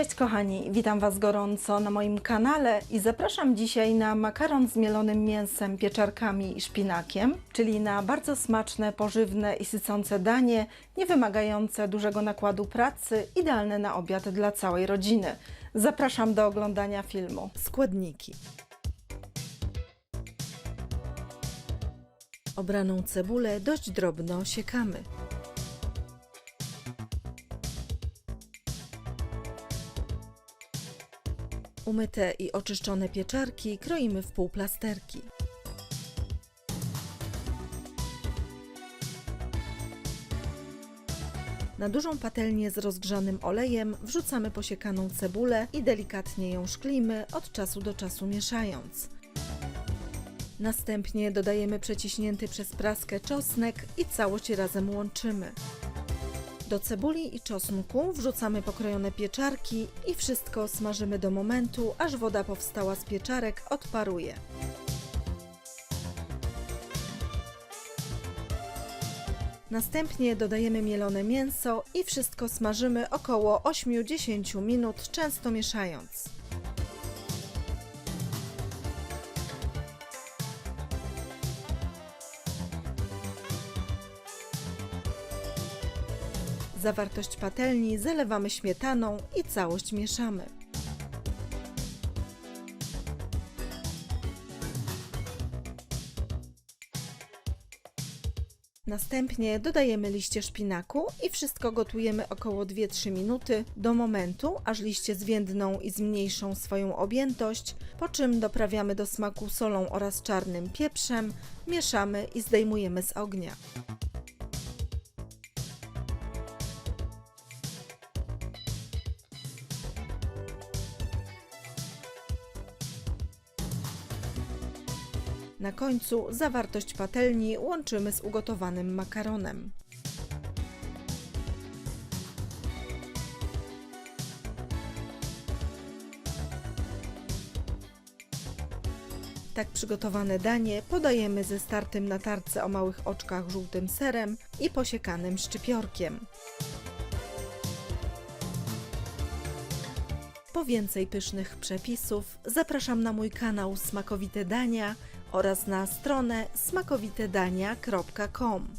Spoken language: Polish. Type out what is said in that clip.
Cześć kochani, witam Was gorąco na moim kanale i zapraszam dzisiaj na makaron z mielonym mięsem, pieczarkami i szpinakiem, czyli na bardzo smaczne, pożywne i sycące danie, nie wymagające dużego nakładu pracy, idealne na obiad dla całej rodziny. Zapraszam do oglądania filmu. Składniki. Obraną cebulę dość drobno siekamy. Umyte i oczyszczone pieczarki kroimy w półplasterki. Na dużą patelnię z rozgrzanym olejem wrzucamy posiekaną cebulę i delikatnie ją szklimy, od czasu do czasu mieszając. Następnie dodajemy przeciśnięty przez praskę czosnek i całość razem łączymy. Do cebuli i czosnku wrzucamy pokrojone pieczarki i wszystko smażymy do momentu, aż woda powstała z pieczarek odparuje. Następnie dodajemy mielone mięso i wszystko smażymy około 8-10 minut, często mieszając. Zawartość patelni zalewamy śmietaną i całość mieszamy. Następnie dodajemy liście szpinaku i wszystko gotujemy około 2-3 minuty do momentu, aż liście zwiędną i zmniejszą swoją objętość, po czym doprawiamy do smaku solą oraz czarnym pieprzem, mieszamy i zdejmujemy z ognia. Na końcu zawartość patelni łączymy z ugotowanym makaronem. Tak przygotowane danie podajemy ze startym na tarce o małych oczkach żółtym serem i posiekanym szczypiorkiem. Po więcej pysznych przepisów zapraszam na mój kanał Smakowite Dania oraz na stronę smakowitedania.com.